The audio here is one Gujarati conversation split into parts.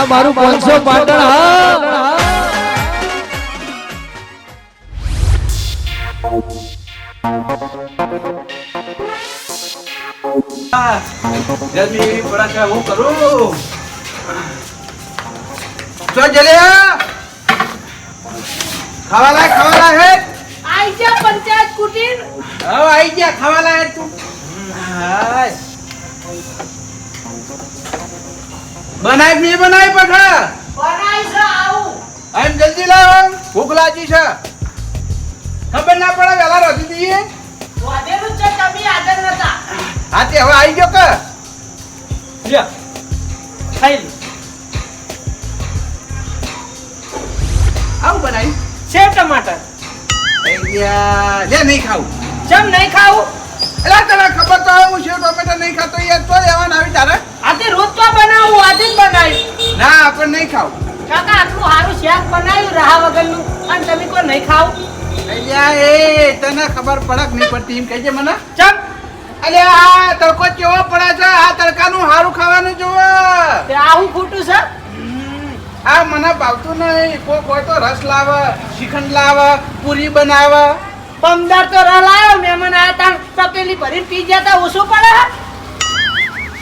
આ મારું પાંચસો પાટણ હા. જલ્દી એવી હું કરું? ચો જલ્યા ખાવા લાય ખાવા લાય હે આઈ જા પંચાયત કુટીર. હવે આઈ ગયા ખાવા લાય તું હાય. બનાય નહીં બનાય પઠા બનાઈ છે આવું. આમ જલ્દી લાવ ભૂખ લાગી છે. ખબર ના પડે વેલા રોધી દઈએ વાદેલું છે તમે આગળ નતા. હા તે હવે આવી ગયો કે? લ્યો. ખાઈ લો આવું બનાવી છે ટમાટર. લે નહીં ખાવું. ચમ નહીં ખાવું? એટલે તને ખબર તો હું છે ટમેટા નહીં ખાતો યાર તો લેવાના આવી તારે. આજે રોજ તો બનાવું આજે જ બનાવ્યું ના આપણે નહીં ખાવું. કાકા આટલું સારું શાક બનાવ્યું રાહ વગરનું. અને તમે કોઈ નહીં ખાવ? અલ્યા એ તને ખબર પડક નહીં પડતી એમ કહેજે મને. ચમ. અલે આ તડકો કેવો પડે છે? આ તડકાનું સારું ખાવાનું જોવે તે આવું ખોટું છે? આ મને ભાવતું નહીં. કોઈ કોઈ તો રસ લાવે શ્રીખંડ લાવે પૂરી બનાવે. પમદાર તો રલાયો મહેમાન આવ્યા તાણ તકેલી ભરીને પી ગયા તા ઓછું પડે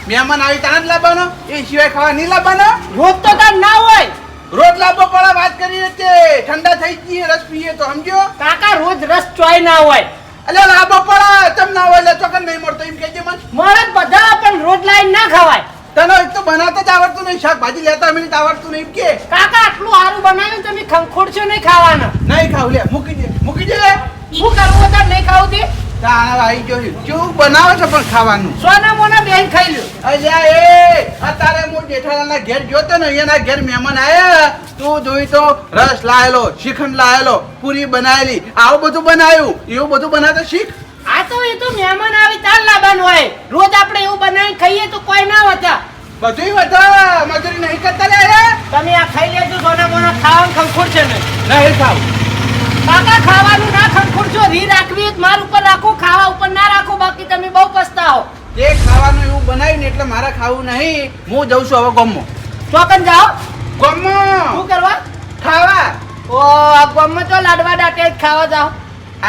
મહેમાન આવી તાણ જ લાવવાનો? એ સિવાય ખાવા નહીં લાવવાનો? રોજ તો તાર ના હોય. રોજ લાવવો પડે વાત કરી કે ઠંડા થઈ ગઈ રસ પીએ તો સમજો કાકા રોજ રસ ચોય ના હોય. એટલે લાવવો પડે તમ ના હોય? એટલે ચોકન નહીં મળતો એમ કહેજે મને. મળે બધા પણ રોજ લાઈન ના ખવાય. તને એક તો બનાવતા જ આવડતું નહીં શાકભાજી લેતા મને આવડતું નહીં કે. કાકા આટલું સારું બનાવ્યું તમે ખંખોડશો નહીં ખાવાના. નહીં ખાવ લે મૂકી દે મૂકી દે. શું કરવું તો નહીં ખાવું તે? તાણ આવી ગયો છે. કેવું બનાવે છે પણ ખાવાનું. સોના મોના બેન ખાઈ લ્યો. અલ્યા એ અત્યારે હું જેઠાલાલના ઘેર જોતો ને એના ઘેર મહેમાન આયા. તું જોઈ તો રસ લાયેલો શ્રીખંડ લાયેલો પૂરી બનાવેલી આવું બધું બનાવ્યું એવું બધું બનાવતો શીખ. આ તો એ તો મહેમાન આવી તાર લાવવાનું હોય. રોજ આપણે એવું બનાવીને ખાઈએ તો કોઈ ના હોતા બધું બધા મજૂરી નહીં કરતા લે? તમે આ ખાઈ લેજો સોના મોના ખાવાનું ખંખોડ છે ને. નહીં ખાવ. કાકા ખાવાનું ના ખંખોડશો રી રાખવી માર ઉપર રાખો ખાવા ઉપર ના રાખો બાકી તમે બહુ પસ્તાવો. તે ખાવાનું એવું બનાવ્યું ને એટલે મારે ખાવું નહીં. હું જઉં છું હવે ગમો ચોકન જાઓ. ગમો શું કરવા? ખાવા. ઓ આ ગમો તો લાડવા દાટે ખાવા જાઓ.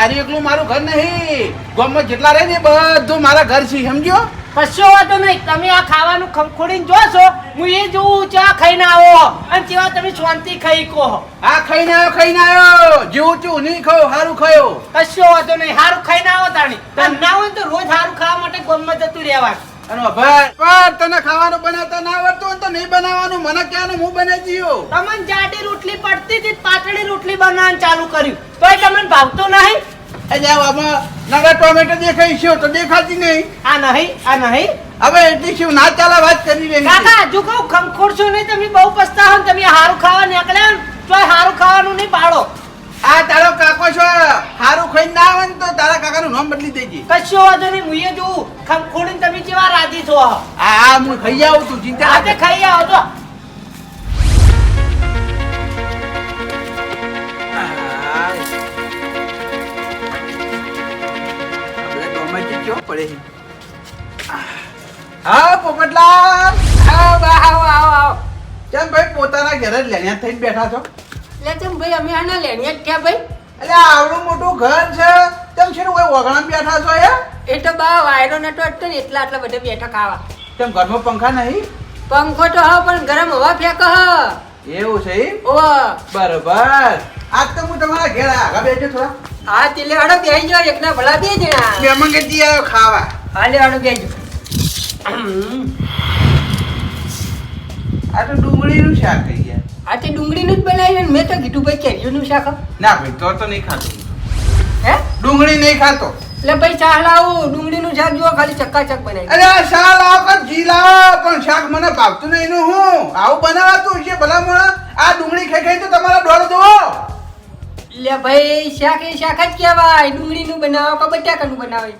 આરી એકલું મારું ઘર નહીં. ગમો જેટલા રહે ને બધું મારા ઘર છે સમજ્યો? કશો વાંધો નહીં. તમે આ ખાવાનું ખંખોડીને જોશો. હું એ જોઉં ચા ખાઈને આવો. અને તેવા તમે શાંતિ ખાઈ કહો. આ ખાઈને આવ્યો ખાઈને આવ્યો જેવું ચુ નહીં ખાયો સારું ખાયો કશો વાંધો નહીં. સારું ખાઈને આવો તાણી. અને ના હોય તો રોજ સારું ખાવા માટે ગમમાં જતું રહેવા અને ભાઈ પણ તને ખાવાનું બનાવતા ના આવડતું તો નહીં બનાવવાનું. મને ક્યાં હું બનાવી દયો તમને જાડી રોટલી પડતી હતી પાતળી રોટલી બનાવવાનું ચાલુ કર્યું. તોય તમને ભાવતો નહીં? એટલે આમાં નગર ટોમેટો દેખાઈ છે તો દેખાતી નહીં. આ નહીં આ નહીં. હવે એટલી શું ના ચાલે વાત કરી રહી કાકા હજુ કહું ખમખોડશો નહીં તમે બહુ પસ્તાવો ને તમે હારું ખાવા નીકળ્યા ને તો સારું ખાવાનું નહીં પાડો. આ તારો કાકો છો હારું ખાઈ ના આવે તો તારા કાકાનું નામ બદલી દેજે. કશો વાંધો નહીં હું એ જોઉં. ખમખોડીને તમે કેવા રાજી છો? આ આ હું ખાઈ આવું તું ચિંતા આજે ખાઈ આવો તો હા પોપટલાલ. આવો આવો આવો આવો કેમ ભાઈ પોતાના ઘરે જ લેણ્યા થઈને બેઠા છો? એટલે ચમ ભાઈ અમે આના લેણિયા ક્યાં ભાઈ? એટલે આવડું મોટું ઘર છે. તેમ છે કોઈ વગણામ બેઠા છો એ? એ તો બા વાયરો નટો એટલે એટલા આટલા બધા બેઠા ખાવા તેમ ઘરમાં પંખા નહીં? પંખો તો હા પણ ગરમ હવા ફેંક હ. એવું છે? ઓ બરોબર. આજ તો હું તમારા ઘેર આગળ બેઠો થોડા. હા તેલે હડો બેહી જાવ એકના ભલા બે જણા. મહેમાન કે દી આવ્યો ખાવા. હાલે હડો બેહી જાવ આ તો ડુંગળીનું શાક થઈ ગયા. આ તે ડુંગળીનું જ બનાવ્યું ને મેં તો કીધું ભાઈ કેરીઓનું શાક ના ભાઈ તો તો નહીં ખાતો હે ડુંગળી નહીં ખાતો. એટલે ભાઈ ચા લાવું ડુંગળીનું શાક જુઓ ખાલી ચક્કાચક બનાવી અરે આ શા લાવો કે ઘી લાવો પણ શાક મને ભાવતું નહીં એનું હું. આવું બનાવાતું છે ભલા મોણા આ ડુંગળી ખાઈ ખાઈ તો તમારા ડોળ દો એટલે ભાઈ શાક એ શાક જ કહેવાય. ડુંગળીનું બનાવો કે બટાકાનું બનાવે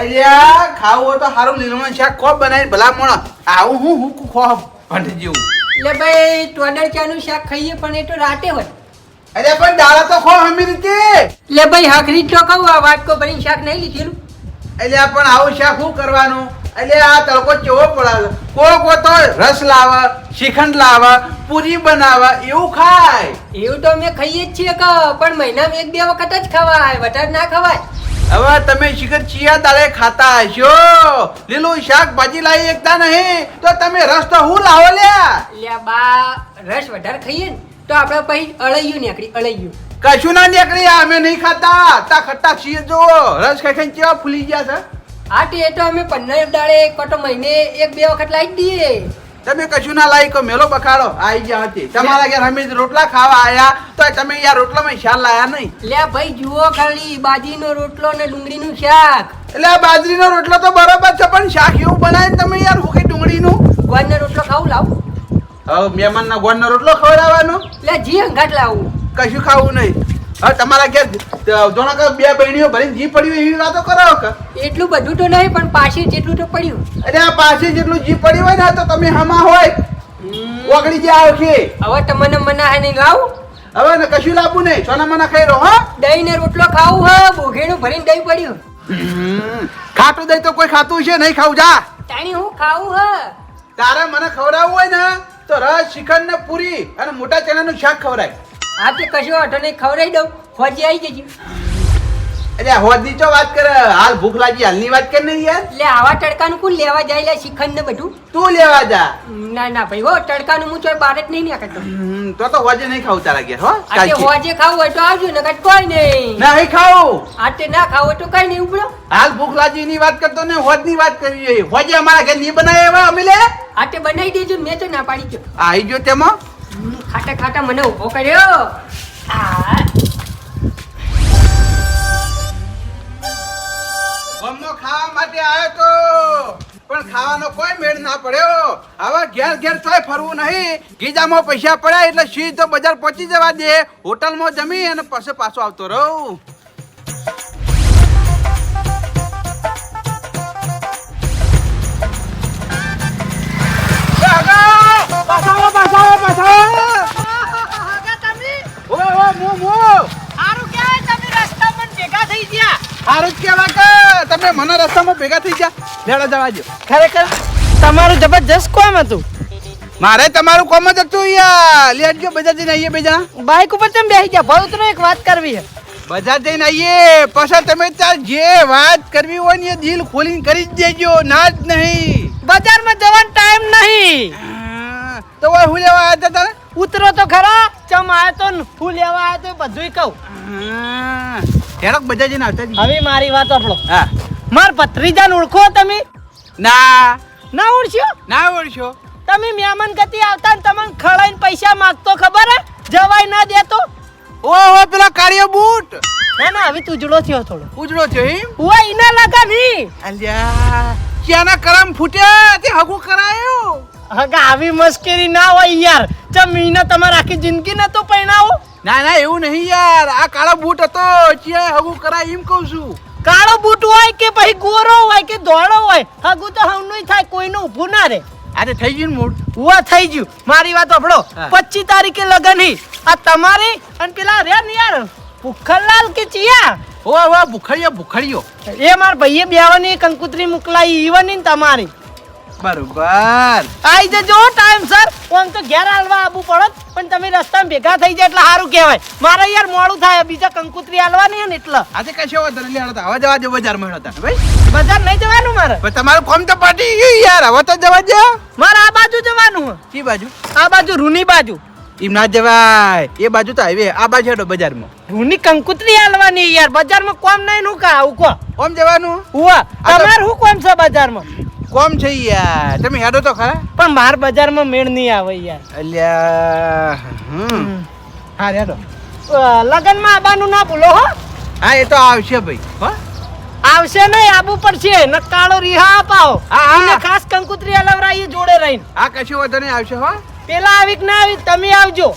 અલ્યા ખાવું હોય તો સારું લીલું શાક કોપ બનાવી ભલા મોણા. આવું હું હું ખો ભંડ જેવું. એટલે ભાઈ ટોડર ચાનું શાક ખાઈએ પણ એ તો રાતે હોય. અરે પણ દાળા તો ખો હમી રીતે. એટલે ભાઈ હકરી તો કહું આ વાટકો ભરીને શાક નહીં લીધેલું. એટલે પણ આવું શાક શું કરવાનું? એટલે આ તડકો ચોવો પડાવે? કોઈ કોઈ તો રસ લાવે શ્રીખંડ લાવે પૂરી બનાવે એવું ખાય. એવું તો અમે ખાઈએ જ છીએ કે પણ મહિનામાં એક બે વખત જ ખવાય વધારે ના ખવાય. હવે તમે શિખર ચિયા દાળે ખાતા હશો? લીલું શાકભાજી લાવી એકતા નહીં. તો તમે રસ તો હું લાવો લ્યા? લ્યા બા રસ વધારે ખાઈએ ને તો આપણે પછી અળૈયું નીકળી અળૈયું. કશું ના નીકળી અમે નહીં ખાતા. તા ખટ્ટા છીએ જો. રસ ખાઈ ખાઈને કેવા ફૂલી ગયા છે? આ તે તો અમે પંદર દાડે કોટો મહિને એક બે વખત લાવી દઈએ. તમે કશું ના લાયકો મેલો બખાડો. આવી ગયા હતી. તમારા ઘેર અમે રોટલા ખાવા આયા તો તમે યાર રોટલામાં શાક લાયા નહીં. લે ભાઈ જુઓ ખાલી બાજરીનો રોટલો ને ડુંગળીનું શાક. એટલે બાજરીનો રોટલો તો બરોબર છે પણ શાક એવું બનાવે તમે યાર હું કઈ ડુંગળીનું? ગોળનો રોટલો ખાવું લાવ. હવે મહેમાનના ગોળનો રોટલો ખવડાવવાનો? એટલે જી અંગાટ લાવું. કશું ખાવું નહીં. હવે તમારા ઘેર જોણો કે બે બહેણીઓ ભરીને જી પડ્યું એવી વાતો કરો કે? એટલું બધું તો નહીં પણ પાછી જેટલું તો પડ્યું. અરે આ પાછી જેટલું જી પડ્યું હોય ને તો તમે હમા હોય. ઓગળી જે આવશે હવે તમને મના હે નહીં લાવું. હવે ને કશું લાવવું નહીં. સોના મના ખાઈ રહો હા. દહીં ને રોટલો ખાવું હે. બોઘેનું ભરીને દહીં પડ્યું. ખાટું દહીં તો કોઈ ખાતું છે નહીં ખાવું જા. તાણી હું ખાવું હે. તારે મને ખવડાવવું હોય ને તો રસ શ્રીખંડ ને પૂરી અને મોટા ચણા નું શાક ખવડાય. આ તે કશો નહીં ખવડાવી દઉં. ફોજી આવી જજો. અરે હોદની તો વાત કરે હાલ ભૂખ લાગી હાલની વાત કર નહીં યાર? એટલે આવા તડકાનું કોણ લેવા જાય લે શ્રીખંડ ને બધું? તું લેવા જા. ના ના ભાઈ હો તડકાનું હું ચોય બહાર જ નહીં નીકળતો. તો તો હોજે નહીં ખાવ તારા ઘેર હો આજે હોજે ખાવ હોય તો આવજો નકર કોઈ નહીં. નહીં ખાવ. આજે ના ખાવું હોય તો કઈ નહીં ઉપડો. હાલ ભૂખ લાગી ની વાત કરતો ને હોજની વાત કરવી જોઈએ. હોજે અમારા ઘેર નહીં એવા અમે લે આજે બનાવી દેજો ને મેં તો ના પાડી ગયો. આવી ગયો તેમાં? ખાટા ખાટા મને ઊભો કર્યો. બમનો ખાવા માટે આવ્યો તો. પણ ખાવાનો કોઈ મેળ ના પડ્યો. હવે ઘેર ઘેર તોય ફરવું નહીં. ગીજામાં પૈસા પડ્યા એટલે સીધો બજાર પહોંચી જવા દે. હોટલમાં જમી અને પછી પાછો આવતો રહું. તમે? રસ્તામાં ભેગા થઈ ગયા. હારું જ કહેવાય તમે મને રસ્તામાં ભેગા થઈ ગયા. લેડો જવા દો ખરેખર તમારું જબરજસ્ત કોમ હતું. મારે તમારું કોમ જ હતું યાર. લેટ ગયો બજાર જઈને આવીએ બેજા. બાઇક ઉપર તમે બેસી ગયા? ભવતનો એક વાત કરવી છે બજાર જઈને આવીએ. પછી તમે ત્યાં જે વાત કરવી હોય ને એ દિલ ખોલીને કરી જ દેજો. ના જ નહીં. બજારમાં જવાનો ટાઈમ નહીં. તો હવે હું લેવા આવ્યા તારે? ઉતરો તો ખરા. ચમ આવ્યો તો ને હું લેવા આવ્યો તો બધુંય કહું. હા, બધા જઈને આવતા હવે મારી વાત આપણો હા. માર ભત્રીજાને ઓળખો તમે? ના. ના ઓળખ્યો? ના ઓળખ્યો. તમે મહેમાન ગતિ આવતા ને તમને ખળાઈને પૈસા માંગતો ખબર હે? જવાય ના દેતો? ઓહો પેલા કાર્ય બૂટ. ના ના હવે તુજડો થયો થોડો. ઉજળો થયો એમ? ઓય ઈના લગા ની અલ્યા ક્યાંના કરમ ફૂટ્યા? તે હગું કરાયો? હગા આવી મસ્કરી ના હોય યાર. ચમ મહિના તમારે આખી જિંદગી નતો પહેણાવો? ના ના એવું નહીં યાર. આ કાળો બૂટ હતો. ચિયા હગું કરાય એમ કહું છું. કાળો બૂટ હોય કે પછી ગોરો હોય કે ધોળો હોય હગું તો હવનું થાય કોઈનું ઊભું ના રે આજે થઈ ગયું ને મૂડ. ઉવા થઈ ગયું. મારી વાત સાંભળો. હા. પચીસ તારીખે લગન હી. આ તમારી અને પેલા રે ને યાર ભુખરલાલ કે ચિયા? ઓ વાહ ભૂખડ્યો ભુખડિયો એ માર ભાઈએ બેવાની કંકુતરી મોકલાઈ ઈવન તમારી. બરોબર. આઈ જજો ટાઈમ સર ઓમ તો ઘેર હાલવા આબુ પડત પણ તમે રસ્તામાં ભેગા થઈ જાય એટલે સારું કહેવાય. મારે યાર મોડું થાય બીજા કંકુતરી હાલવાની હે ને એટલે. આજે કશો વાંધો નહીં લેડો તો. હવે જવા દો બજારમાં હતા ભાઈ. બજાર નહીં જવાનું મારે? પણ તમારું કોમ તો પાટી ગયું યાર. હવે તો જવા જો મારે આ બાજુ જવાનું હે કી બાજુ? આ બાજુ રૂની બાજુ. એમ ના જવાય. એ બાજુ તો હાઈવે આ બાજુ હેડો બજારમાં. રૂની કંકુતરી હાલવાની યાર. બજારમાં કોમ નહીં નું કા આવું કો ઓમ જવાનું? હુવા તમાર શું કોમ છે બજારમાં? કોમ છે યાર? તમે હેડો તો ખરા. પણ માર બજારમાં મેળ નહીં આવે યાર. અલ્યા હમ. હા હેડો. લગનમાં આવવાનું ના ભૂલો હો. હા એ તો આવશે ભાઈ હો. આવશે નહીં આબુ પડશે. ન કાળો રિહા અપાવો. હા, ખાસ કંકુતરી હલવરાઈએ જોડે રહીને. આ કશું વધારે નહીં આવશે હો. પેલા આવીક ના આવી તમે આવજો.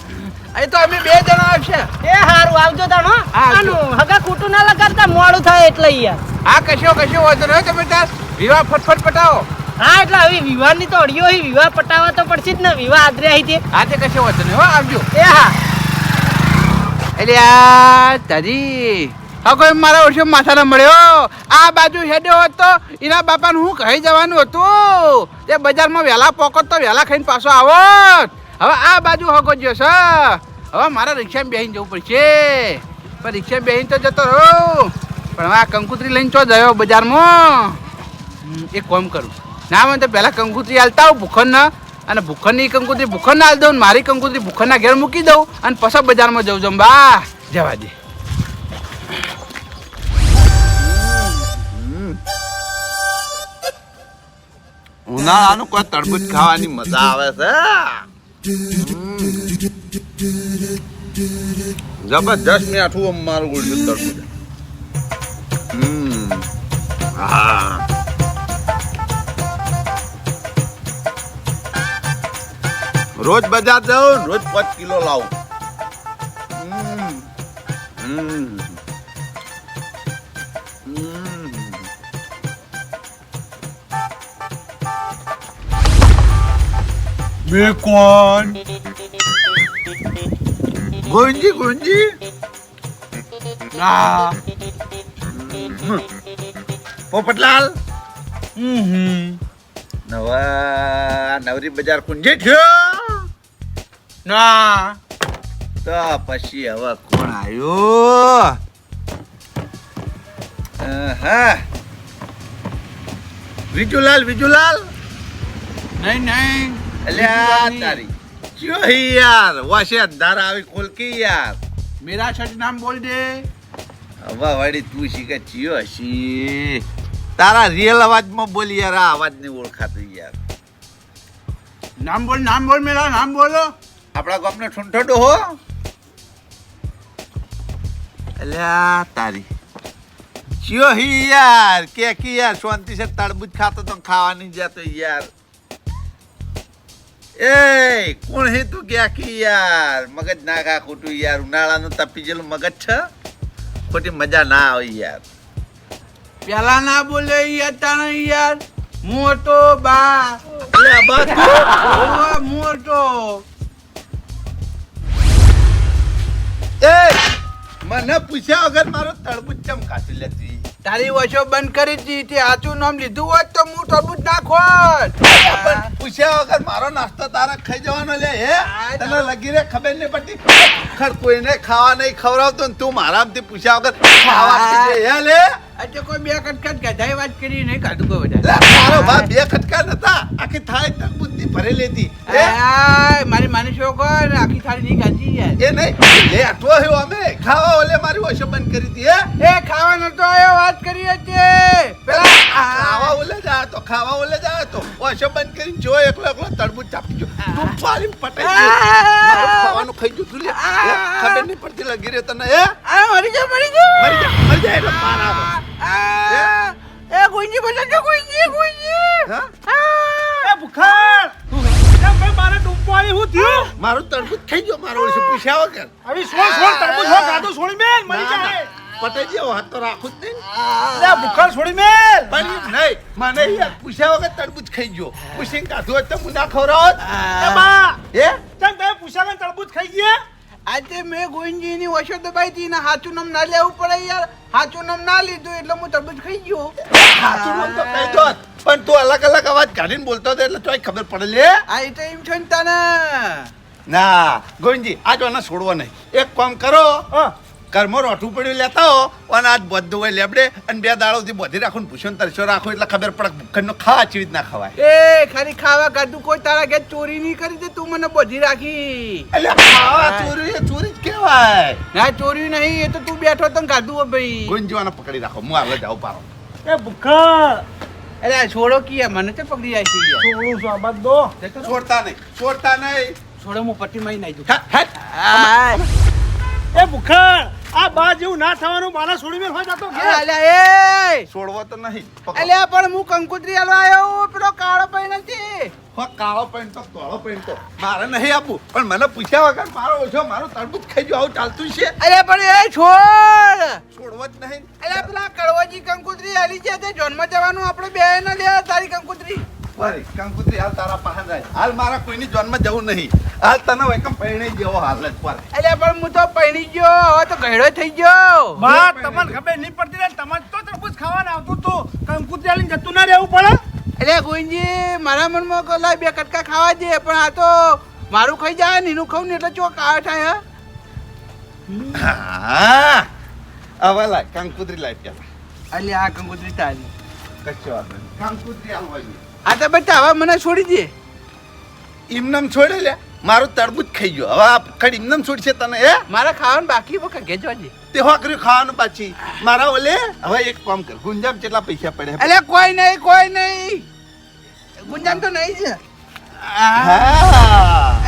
એ તો અમે બે જણા આવશે. એ હારું આવજો તાણ હો. આનું હગા કુટુ ના લગાડતા મોડું થાય એટલે યાર. આ કશો કશો વાંધો નહીં તમે તાર વિવાહ ફટફટ પટાવો. હા એટલે હવે વિવાહની તો અડિયો હોય વિવાહ પટાવવા તો પડશે જ ને. વિવાહ આદરે આવી છે. આજે કશો વાંધો નહીં હો આવજો. એ હા. એટલે આ તારી હા કોઈ મારા વર્ષે માથાને મળ્યો? આ બાજુ હેડ્યો હોત તો એના બાપાને હું કહી જવાનું હતું. તે બજારમાં વહેલા પોકત તો વહેલા ખાઈને પાછો આવત. હવે આ બાજુ હગો જ્યો છે. હવે મારે રિક્ષામાં બેહીને જવું પડશે. પણ રિક્ષામાં બેહીને તો જતો રહો. પણ હવે આ કંકુતરી લઈને ચો ગયો બજારમાં? એક કોમ કરું. ના મને તો પહેલાં કંકુતરી હાલતા આવું ભૂખણના, અને ભૂખણની કંકુતરી ભૂખણ હાલ દઉં મારી કંકુતરી ભૂખણના ઘેર મૂકી દઉં અને પછી બજારમાં જવું જમ બા, જવા દે. ઉનાળાનું કોઈ તરબૂચ ખાવાની મજા આવે છે? જબરદસ્ત આઠું અમારું ગુડ તરબૂચ. હા. રોજ બજાર જાઉં રોજ પાંચ કિલો લાવું. બે. બેકોન ગુંજી ગુંજી ના પોપટલાલ. હમ. નવા નવરી બજાર કુંજી થયો. ના. તો પછી હવે કોણ આવ્યો હા વિજુલાલ વિજુલાલ? નહીં નહીં. અલ્યા તારી. ચિયો હી યાર વાશે અંધાર આવી ખોલકી યાર. મેરા સચ નામ બોલ દે. હવે વાડી તું શીખે ચિયો હસી તારા રિયલ અવાજમાં બોલ યાર આ અવાજની ઓળખાતું યાર. નામ બોલ નામ બોલ મેરા નામ બોલો. આપણા ગામને ઠૂંઠો હો. અલ્યા તારી. ચિયો હી યાર, કે કી યાર, શાંતિ છે, તડબૂચ ખાતો તો ખાવાની જતો યાર એ, કોણ હે તું ક્યાં કી યાર? મગજ ના ખા ખોટું યાર, ઉનાળાનું તપી જેલું મગજ છે? ખોટી મજા ના આવે યાર. પેલા ના બોલે યાર યાર, મોટો બા. મોટો. મને પૂછ્યા વગર મારો તડબૂચ ચમ કાચી લેતી? તારી વશો બંધ કરી દી તે આચું નામ લીધું હોત તો હું તરબૂચ ના ખોત પણ પૂછ્યા વગર મારો નાસ્તો તારા ખાઈ જવાનો લે હે? તને લગી રે ખબર નહીં પડતી. ખર કોઈને ખાવા નહીં ખવડાવતો ને તું મારામાંથી પૂછ્યા વગર ખાવા ખાઈ હે લે? આજે કોઈ બે કટકટ ગધાઈ વાત કરી નહીં કાઢું કોઈ બધા મારો ભા બે ખટકા નતા. આખી થાળી તક ભરેલી હતી મારી માની ને આખી થાળી નહીં ખાધી યાર. એ નહીં લે આટલો હયો અમે. ખાવા ઓલે મારી ઓછો બંધ કરી હતી હે? એ ખાવા નતો આવ્યો વાત કરી હતી પેલા ખાવા ઓલે જાય તો ખાવા ઓલે જાય તો. ઓછો બંધ કરીને જો એકલો એકલો તડબૂચ ચાપી જો તું પાલી પટાઈ ગયો. ખાવાનું ખાઈ ગયું તું લે ખબર નહીં પડતી લાગી રે તને. એ આ મરી જા મરી જા મરી જા મરી જા એટલે માર આવે. એ ગુંજી બતાજો ગુંજી ગુંજી. હા? એ બુખાર મારે ડૂબવાની હું થયું? મારું તડબૂચ ખાઈ ગયો મારો પૂછ્યા વગર? હવે સોળ સોળ તડબૂચ હો ગાધું સોળી મેલ મરી જાય ના. પટાઈ ગયો હાથ તો રાખું જ નહીં લે બુખાર છોડી મેલ. પણ નહીં મને યાર પૂછ્યા વગર તરબૂચ ખાઈ ગયો. પૂછીને કાઢું હોત તો હું ના ખવડાવત એ બા. હે? ચમ તમે પૂછ્યા વગર તરબૂચ ખાઈ ગયા? આજે મેં વશો દબાઈ હતી ને હાચું નામ ના લેવું પડે યાર. હાચું નામ ના લીધું એટલે હું તરબૂચ ખાઈ ગયો. હાચું નામ તો કહી દો પણ તું અલગ અલગ અવાજ કાઢીને બોલતો હતો એટલે તોય ખબર પડે લે. આ એ તો એમ છે ને તને. ના ગોવિંદજી આજ આને છોડવો નહીં. એક કામ કરો. હા. કર્મો રોઠું પડ્યું લેતા હો. અને આજ બધું હોય લેબડે અને બે દાડોથી બધી રાખો ને ભૂષણ તરસો રાખો એટલે ખબર પડે ભૂખંડનો ખા ચીજ ના ખવાય. એ ખાલી ખાવા કાઢું કોઈ તારા ઘેર ચોરી નહીં કરી દે તું મને બધી રાખી. એટલે ખાવા ચોરી એ ચોરી જ કહેવાય. ના ચોરી નહીં એ તો તું બેઠો તને કાઢું હો ભાઈ. ગુંજવાને પકડી રાખો હું આગળ જાઉં પારો એ ભૂખા. અરે આ છોડો કિયા? મને તો પકડી જાય છે છોડું છું આ બાદ દો. છોડતા નહીં છોડતા નહીં. છોડો હું પટ્ટી મારી નાખી દઉં હટ. એ બુખાર આ બા જેવું ના થવાનું મારા છોડી મેલ હોય જતો. અલ્યા એ! છોડવો તો નહીં. અલ્યા પણ હું કંકુત્રી આલો આવ્યો પેલો કાળો પૈન નથી. હો, કાળો પેન્ટ તો ધોળો પેન્ટ તો. મારે નહીં આપવું પણ મને પૂછ્યા વગર મારો ઓછો મારું તરબૂચ ખાઈ ગયો આવું ચાલતું છે. અલ્યા પણ એ છોડ! છોડવો જ નહીં. અલ્યા પેલા કડવાજી કંકુત્રી આલી છે તે જોનમાં જવાનું આપણે બે ને લે વારે કંકુત્રી હાલ તારા પાસે જાય. હાલ મારા કોઈની જન્મ જવું નહીં. હાલ તને એકમ પહેણી જેવો હાલ જ પર એટલે પણ હું તો પૈણી ગયો. હવે તો ગયડો થઈ ગયો. બા તમને ખબર નહીં પડતી ને તમારે તો તરબૂચ ખાવાના આવતું તો. કંકુતરી આલીને જતું ના રહેવું પડે. એટલે ગોવિંદજી મારા મનમાં કહો બે કટકા ખાવા દે પણ આ તો મારું ખાઈ જાય ને એનું ખાઉં ને એટલે ચો કાળ થાય હે? હા. હવે લાય કંકુત્રી લાય પેલા અલ્યા આ કંકોત્રી તારી. વાંધો નહીં. કંકુત્રી હાલવાની આ તો બેટા હવે મને છોડી દે. ઇમનમ છોડે લે. મારું તરબૂજ ખાઈ ગયો. હવે આ ખડી ઇમનમ છોડશે તને હે? મારા ખાવાનું બાકી બકા ઘેજવા જે તે હોકરી ખાવાનું પાછી. મારા ઓલે હવે એક કામ કર ગુંજામ કેટલા પૈસા પડે? એટલે કોઈ નહીં કોઈ નહીં. ગુંજામ તો નહીં છે.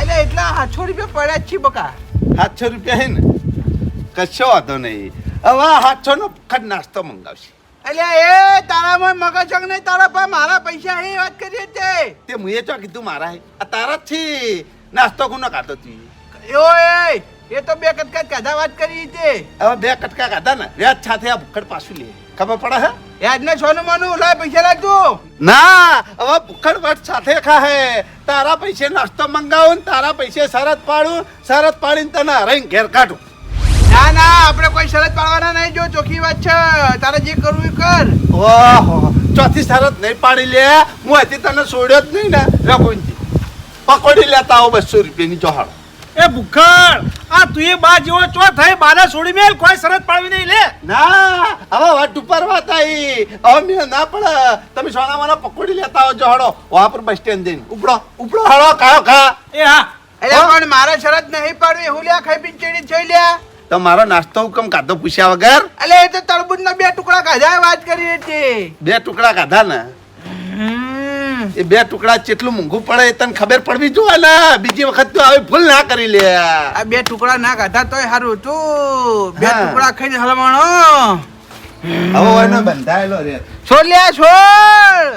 અલ્યા એટલા સાતસો રૂપિયા પડ્યા છી બકા. સાતસો રૂપિયા હે ને? કશો વાંધો નહીં. હવે સાતસો નો ખડ નાસ્તો મંગાવશે. અલ્યા એ તારામાં મગજ અંગ નહીં તારા પા મારા પૈસા હે વાત કરીએ તે. તે મુએ ચો કીધું મારા હે. આ તારા જ છે. નાસ્તો કોનો ખાતો તું? યો એ એ તો બે કટકા કાધા વાત કરી તે. હવે બે કટકા કાધા ને વ્યાજ સાથે આ ભૂખડ પાછું લે. ખબર પડે હે? યાદ સોનું માનું લાય પૈસા લાગજો ના હવે ભૂખડ વાત સાથે ખા હે. તારા પૈસે નાસ્તો મંગાવું તારા પૈસે શરત પાડું શરત પાડીને તને હરાઈને ઘેર કાઢું. ના ના આપણે કોઈ શરત પાડવાના નહીં. જો ચોખ્ખી વાત છે. તારે જે કરવું એ કર. ઓહો ચોથી શરત નહીં પાડી લે. હું હજી તને છોડ્યો જ નહીં ને. રઘુનજી પકોડી લેતા આવો બસો રૂપિયાની ચોહાડો એ ભૂખર આ તું એ બા જેવો ચો થાય બાને છોડી મેલ કોઈ શરત પાડવી નહીં લે. ના હવે વાત ઉપર વાત આવી હવે મેં ના પડે. તમે સોનામાના પકોડી લેતા આવો જોહાડો વહા પર બસ સ્ટેન્ડ જઈને. ઉપડો ઉપડો હળો ખાઓ ખા. એ હા. એટલે પણ મારા શરત નહીં પાડવી. હું લ્યા ખાઈ પીને ચડી જઈ લ્યા. તો મારો નાસ્તો હુકમ કાધો પૂછ્યા વગર? અલે એ તો તરબૂચ ના બે ટુકડા કાઢા વાત કરી હતી. બે ટુકડા કાધા ને? એ બે ટુકડા કેટલું મોંઘું પડે એ તને ખબર પડવી જોઈએ ને. બીજી વખત તો આવી ભૂલ ના કરી લે. આ બે ટુકડા ના કાઢા તોય સારું તું. બે ટુકડા ખાઈને હલવાણો. હવે એનો બંધાયેલો રે. છોડ છોડ.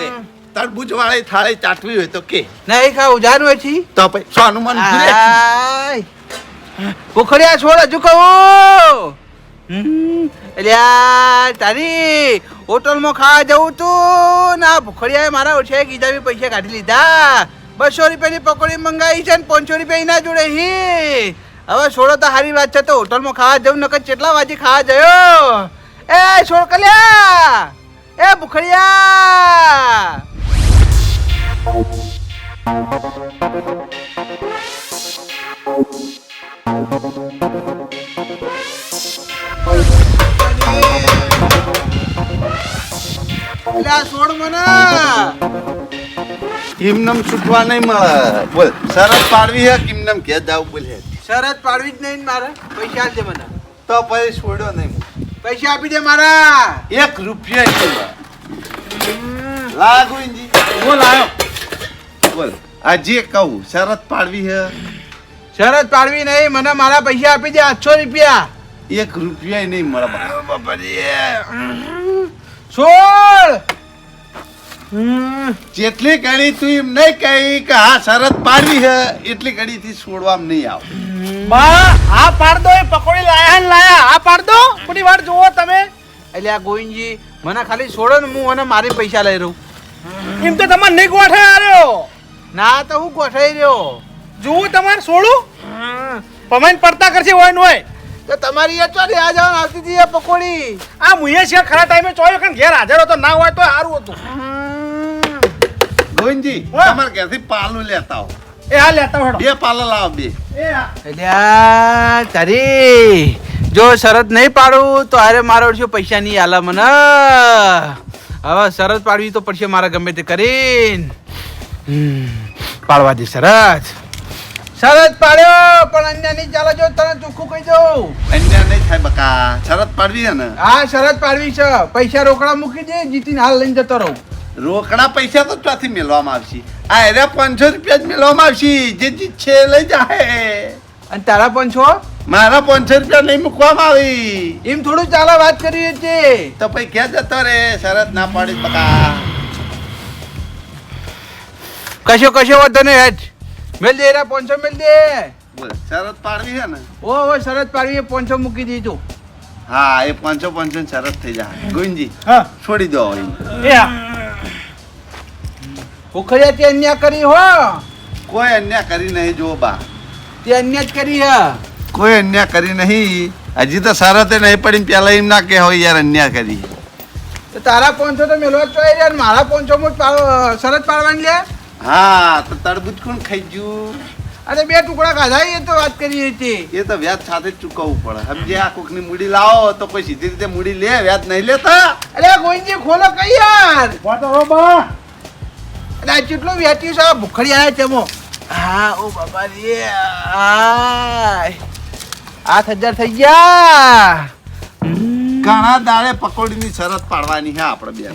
લે તરબૂચ વાળી થાળી ચાટવી હોય તો કે. નહીં ખાવું જાનું છે. તો પછી સોનું મન પોખરિયા છોડ હજુ કહું. અલ્યા તારી હોટલમાં ખાવા જવું તું ના ભૂખડિયાએ મારા ઓછે કીધા બી પૈસા કાઢી લીધા. બસો રૂપિયાની પકોડી મંગાવી છે ને પાંચસો રૂપિયા એના જોડે હી. હવે છોડો તો સારી વાત છે, તો હોટલમાં ખાવા જવું નકર કેટલા વાગે ખાવા જયો? એ છોડ કલ્યા! એ ભૂખડિયા! અલ્યા છોડ મને. કિમનમ છૂટવા નહીં મળે. બોલ શરત પાડવી હે કિમનમ કે જાવ બોલ હે. શરત પાડવી જ નહીં મારે. પૈસા આપજે મને. તો પછી છોડ્યો નહીં પૈસા આપી દે મારા. એક રૂપિયા મળે. લાગુ ઇંજી બોલ આવ્યો બોલ આજે કહું શરત પાડવી હે? શરત પાડવી નહીં મને મારા પૈસા આપી દે આઠસો રૂપિયા. એક રૂપિયા નહીં મળે. બાપા. છોડ! જેટલી ઘડી તું એમ નહીં કહી કે હા શરત પાડવી છે એટલી ઘડી થી છોડવામાં નહીં આવ. બા આ પાડ દો એ પકોડી લાયા ને લાયા. આ પાડ દો. થોડી વાર જુઓ તમે. એટલે આ ગોવિંદજી મને ખાલી છોડો ને હું અને મારી પૈસા લઈ રહું. એમ તો તમારે નહીં ગોઠે રહ્યો. ના તો હું ગોઠાઈ રહ્યો. જુઓ તમારે છોડું. પમાઈને પડતા કરશે હોય ને હોય. તો તમારી એ ચોરી આ જવાનું આવતી હતી એ પકોડી. આ મુએ છે ખરા ટાઈમે ચોયો કે ઘેર હાજર હતો ના હોય તો સારું હતું. ગોવિંદજી હા. તમારે ઘેરથી પાલું લેતા હો એ હા લેતા હેડો. બે પાલા લાવ બે. એ હા. એટલે તારી જો શરત નહીં પાડું તો અરે મારો ઓછો પૈસા નહીં આલા મને હવે શરત પાડવી તો પડશે મારે ગમે તે કરીને. હમ, પાડવા દે શરત. શરત પાડ્યો પણ અન્ય નહીં ચાલે જો તને ચોખ્ખું કહી દઉં. અન્ય નહીં થાય બકા. શરત પાડવી ને હા શરત પાડવી છે. પૈસા રોકડા મૂકી દે જીતીને હાલ લઈને જતો રહું. રોકડા પૈસા તો ત્યાંથી મેળવામાં આવશે. આ એરા પાંચસો રૂપિયા જ મેળવામાં આવશે. જે જીત છે લઈ જાય અને તારા પણ છો મારા પાંચસો રૂપિયા નહીં મૂકવામાં આવી. એમ થોડું ચાલે વાત કરીએ છીએ તો પછી ક્યાં જતો રે શરત ના પાડી બકા. કશો કશો વાંધો નહીં હેઠ મેલ દે રા પાંચસો મેલ દે. બોલ શરત પાડવી છે ને? ઓ ઓ શરત પાડવી પાંચસો મૂકી દીધું. હા એ પાંચસો પાંચસો શરત થઈ જાય. ગુંજી હા. છોડી દો હવે. એ હા. તે અન્યા કરી હો. કોઈ અન્યા કરી નહીં જો બા. તે અન્યા જ કરી હ. કોઈ અન્યા કરી નહીં. હજી તો શરતે નહીં પડી પેલા એમ ના કે હોય યાર અન્યા કરી. તારા પોંચો તો મેલો જ રહ્યા મારા પોંચો માં જ પાડ- શરત પાડવાની લે. હા તો તરબૂચ કોણ ખાઈ ગયું? અરે બે ટુકડા ખાધા એ તો વાત કરી હતી. એ તો વ્યાજ સાથે જ ચૂકવવું પડે. સમજે આ કોકની મૂડી લાવો તો કોઈ સીધી રીતે મૂડી લે વ્યાજ નહીં લેતા. અરે ગોવિંદજી ખોલો કઈ યાર? વાતો હો બા. અરે આ કેટલું વેચ્યું છે આ ભૂખડી આયા ચમો હા ઓ બાબા રે આઠ હજાર થઈ ગયા. ઘણા દાડે પકોડીની શરત પાડવાની છે આપણે બેન.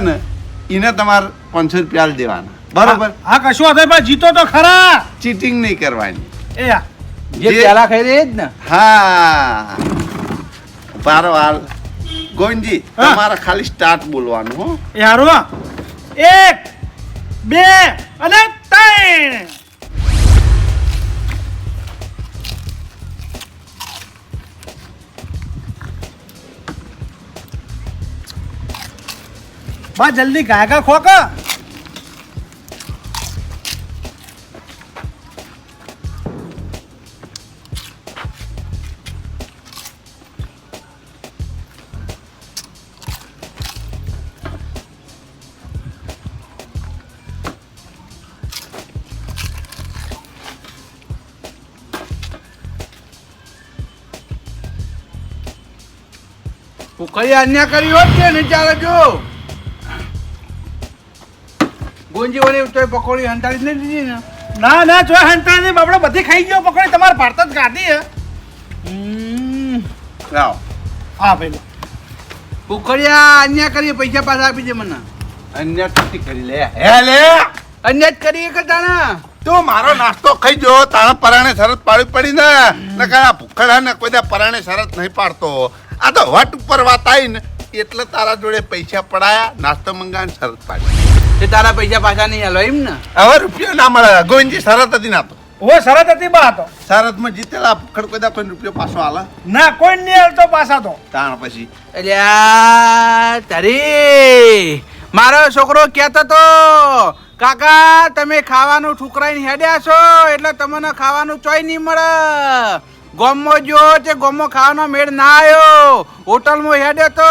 ને એને તમારે પાંચસો રૂપિયા દેવાના. બરોબર? હા કશું હતો પણ જીતો તો ખરા. ચીટિંગ નહીં કરવાની. એ. જે પેલા ખાઈ રહી જ ને. હા. પારો હાલ. ગોવિંદજી. તમારે ખાલી સ્ટાર્ટ બોલવાનું હો. યારો એક બે અને ત્રણ. બા જલ્દી ગાયકા ખોક. કઈ અન્યાય કરી હોત ને ચાલે જો ગોંજી વળી તો પકોડી હંતાડી નહીં દીધી ને. ના ના જો હંતા નહીં બાપડો બધી ખાઈ ગયો પકોડી તમારે ભારત જ ગાડી હે. લાવ. હા ભાઈ ભૂખડિયા અન્ય કરીએ પૈસા પાછા આપી દે મને. અન્ય કથી કરી લે. હે લે. અન્ય જ કરીએ કે તાણા? તું મારો નાસ્તો ખાઈ જો તારા પરાણે શરત પાડવી પડી ને. નકર આ ભૂખડા ને કોઈ દા પરાણે શરત નહીં પાડતો. આ તો વટ ઉપર વાત આવી ને એટલે તારા જોડે પૈસા પડાયા નાસ્તો મંગાવીને શરત પાડી. તે તારા પૈસા પાછા નહીં હાલો એમ ને? હવે રૂપિયો ના મળે. ગોવિંદજી શરત હતી ના તો ઓ શરત હતી બા તો. શરતમાં જીતેલા ભૂખડ કોઈ દા કોઈ રૂપિયો પાછો આલે. ના કોઈ નહીં હાલતો પાછા તો. તાણ પછી. એટલે આ તારી મારો છોકરો કહેતો તો કાકા તમે ખાવાનું ઠુકરાઈને હેડ્યા છો એટલે તમને ખાવાનું ચોય નહીં મળે. ગોમો જો તે ગોમો ખાવાનો મેળ ના આવ્યો હોટલમાં હેડ્યો તો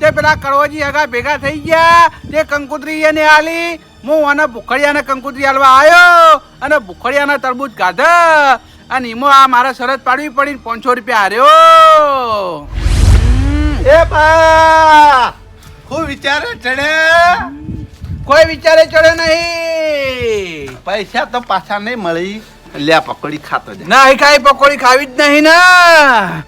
તે પેલા કડવાજી હગા ભેગા થઈ ગયા. તે કંકુતરી એને આલી. હું અને ભૂખડિયાને કંકુતરી હાલવા આવ્યો અને ભૂખડિયાના તરબૂચ કાઢા અને એમાં આ મારા શરત પાડવી પડી પાંચસો રૂપિયા હાર્યો એ બા હું વિચારે ચડે. કોઈ વિચારે ચડે નહીં. પૈસા તો પાછા નહીં મળી. લ્યા પકોડી ખાતો જાય ના ખાઈ પકોડી ખાવી જ નહીં ને.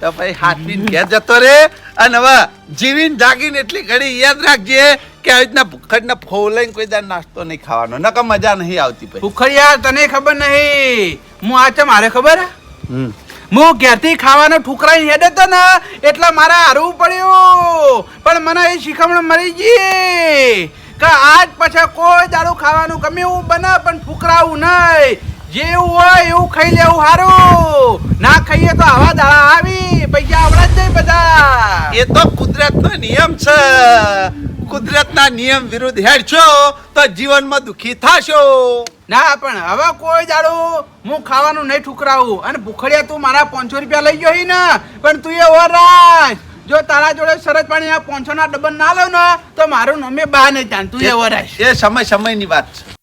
તો ભાઈ હાથવીને ઘેર જતો રે અને હવે જીવીને જાગીને એટલી ઘડી યાદ રાખજે કે આવી રીતના ભૂખડને ફોલાઈને કોઈ દાડ નાસ્તો નહીં ખાવાનો. નકર મજા નહીં આવતી ભૂખડ યાર તને ખબર નહીં. હું આ છે મારે ખબર? હે? હમ. હું ઘેરથી ખાવાનો ઠુકરાઈ હેડ હતો ને એટલે મારે હારવું પડ્યું. પણ મને એ શીખવણ મળી ગઈ કે આજ પછી કોઈ દાડું ખાવાનું ગમે એવું બને પણ ઠુકરાવું નહીં. જેવું હોય એવું ખાઈ લેવું સારું ના ખાઈએ તો આવા દાળા આવી. પૈસા આવડા જ નહીં બધા. એ તો કુદરતનો નિયમ છે. કુદરતના નિયમ વિરુદ્ધ હેડશો તો જીવનમાં દુખી થાશો. ના પણ હવે કોઈ દાડું હું ખાવાનું નહીં ઠુકરાવું. અને ભૂખડિયા તું મારા પાંચસો રૂપિયા લઈ ગયો ને પણ તું એ ઓર રાખ. જો તારા જોડે સરસ પાણી પાંચસો ના ડબ્બન ના લો ને તો મારું નમે બહાર નહીં જાણ તું એ ઓર એ સમય સમયની વાત છે.